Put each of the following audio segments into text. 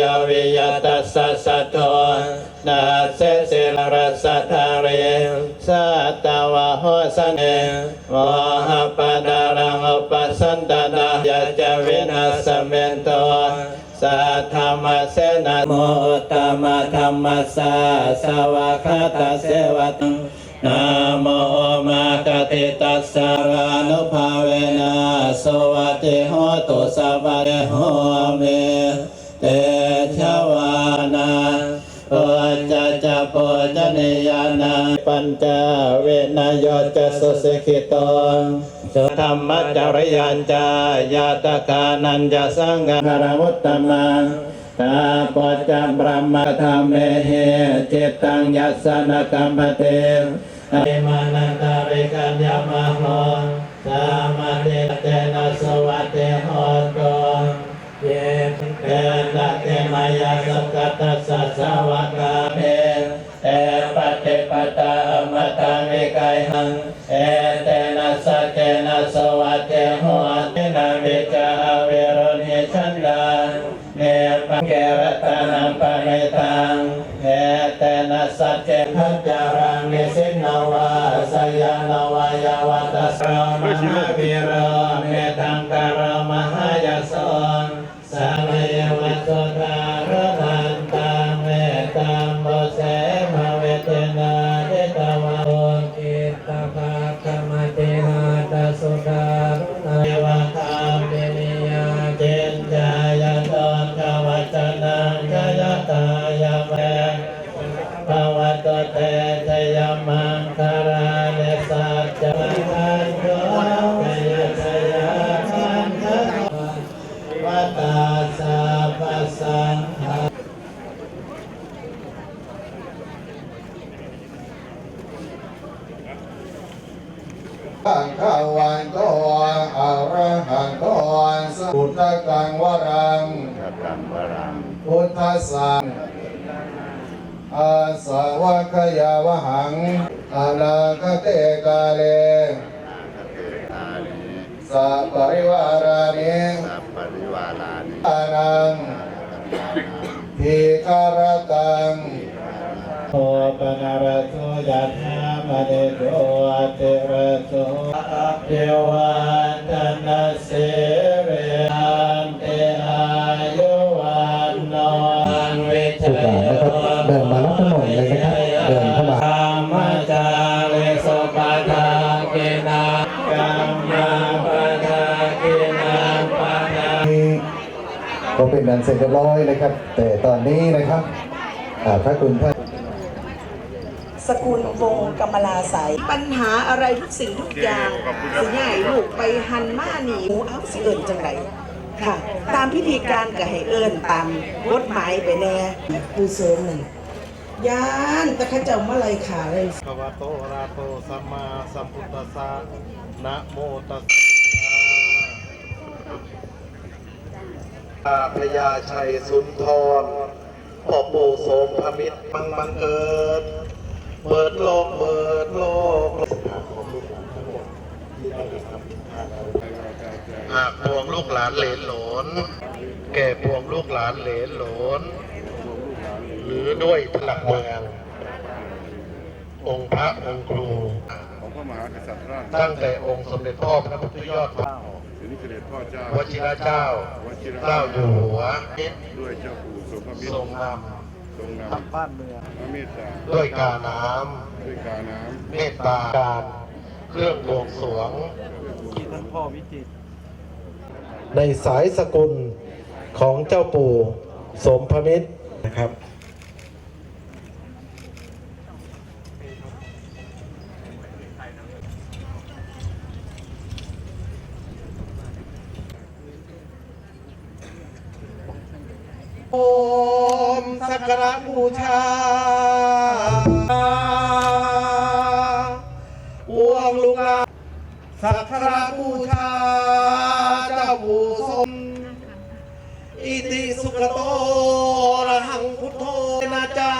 ยาวิยตัสสะสะโตนาเสสิลรัสสะทาเรสัตตวะโหสเนโมหปะดารังอุปสันตดายะจวินาสเมนโตสัทธรรมเสนาโมอุตตมะธรรมสสะสวะคาตาเสวะตังนะโมมากติตัสสะรานุภาเวนะสวัสดิโหตุสัพพะโหเมเเนยานาปัญจเวนโยจะสุสิกิโตจะธรรมจริยัญจายาตกานัญจะสังฆารมุตตมังตาปัจจบรมธรรมเมเหจิตตังยัสนกัมเตอริมานันตาริกัญญามโหสามาเตเตนะสวัสเตโหตุเยเตนะเตมายาสกัตตัสสะสวะกาเม ตปตาอมตังเอกายหัง เอเตนะสเจนะสวัสเตโหตินาวิจาเวโรนิชันดาเนปังเกรตานังปะเนตังเอเตนะสัจเจทัจจารังนิสินนวาสยานาวายาวัตสรามหาวิโรเม มาเวเตนาเจตวะโอกิตาภาคมติหาตสุดารุณาวะคามเปนิยาเจนจายตอนกวัจนังจายตายาแมภาวะตเตชยมังคาราเนสัจจะมังโยเตยชยมังคาวัตตาสัพพสังฆา ขังขาวันโตอะระหังโตสัพุทธกังวรังกังวรังพุทธสังอาสาวกยาวหังอาลาคเตกาเลอาลิสัปริวารานิสัพปริวารานิอานังทีคารตัง โอปนาระโสยะธามะเนโตอะเตระโสอะเทวันตนะเสเรอันเตอายุวันโนอันวิชยโยเดินมารับถนนเลยนะครับ เดินเข้ามาธรรมจาริสุปทากินากัมมาปทากินาปทาก็เป็นอันเสร็จเรียบร้อยนะครับ แต่ตอนนี้นะครับอ่าพระคุณท่าน สกุลวงศ์กำมลาสายปัญหาอะไรทุกสิ่งทุกอย่างสิใหญ่ลูกไปหันมาหนีหมูเอ้าสิเอิญจังไรค่ะ ตามพิธีการก็ให้เอิญตามกฎหมายไปแน่ผู้เสริมนั่นยานแต่ข้าเจ้ามาเลยขาเลยภวะโตอะระหะโตสัมมาสัมพุทธัสสะนะโมตัสสะพญาชัยสุนทรพ่อปู่โสมพมิตรมังบังเกิด เปิดโลก เปิดโลกหากพวงลูกหลานเหลนหลน แก่พวงลูกหลานเหลนหลน หรือด้วยหลักเมือง องค์พระองค์ครูของพระมหากษัตริย์ราชตั้งแต่องค์สมเด็จพ่อพระพุทธยอดฟ้าจพ่อเจ้าวชิรเจ้า เจ้าอยู่หัวด้วยเจ้าปู่ทรงพระมิตทรงนท รงนำบ้านเมืองพระเมตตาำด้วยกาน้ด้วยกาน้ำเมตตาการเครื่องบวงสรวงท่านพ่อวิจิตรในสายสกุลของเจ้าปู่สมพมิตรนะครับ โอ มสักการะบูชาอวงลุงลาสักการะบูชาเจ้าผู้ทรงอิติสุขโตระหังพุทโธนะจา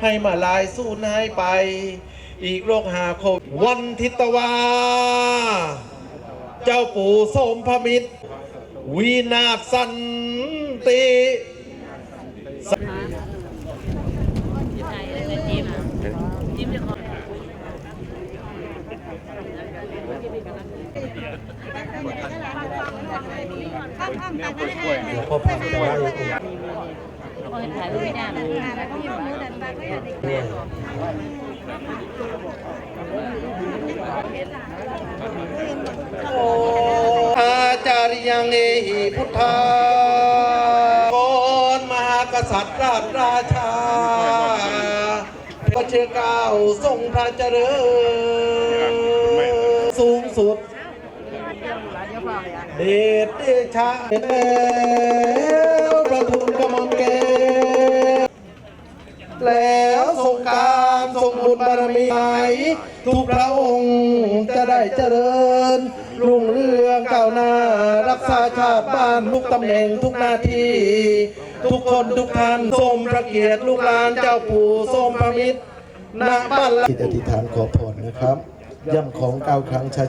ให้มาลายสูญหายไป อีกโรคหาโควิดวันทิตวา เจ้าปู่สมพมิตร วินาศสันติอา อาจาริยังเอหิพุทธากรมหากษัตริย์ราชราชาพระเจ้าเก้าทรงพระเจริญสูงสุด เดชเดชะประทุนกม่อมแก้วแลารมีไหทุกพระองค์จะได้เจริญ รุ่งเรืองก้าวหน้า รักษาชาติบ้านทุกตำแหน่งทุกหน้าที่ ทุกคนทุกท่านสมพระเกียรติลูกหลานเจ้าปู่สมพระมิตรณบ้านละจิตอธิษฐานขอพรนะครับ ย่ำของเก้าครั้งช้า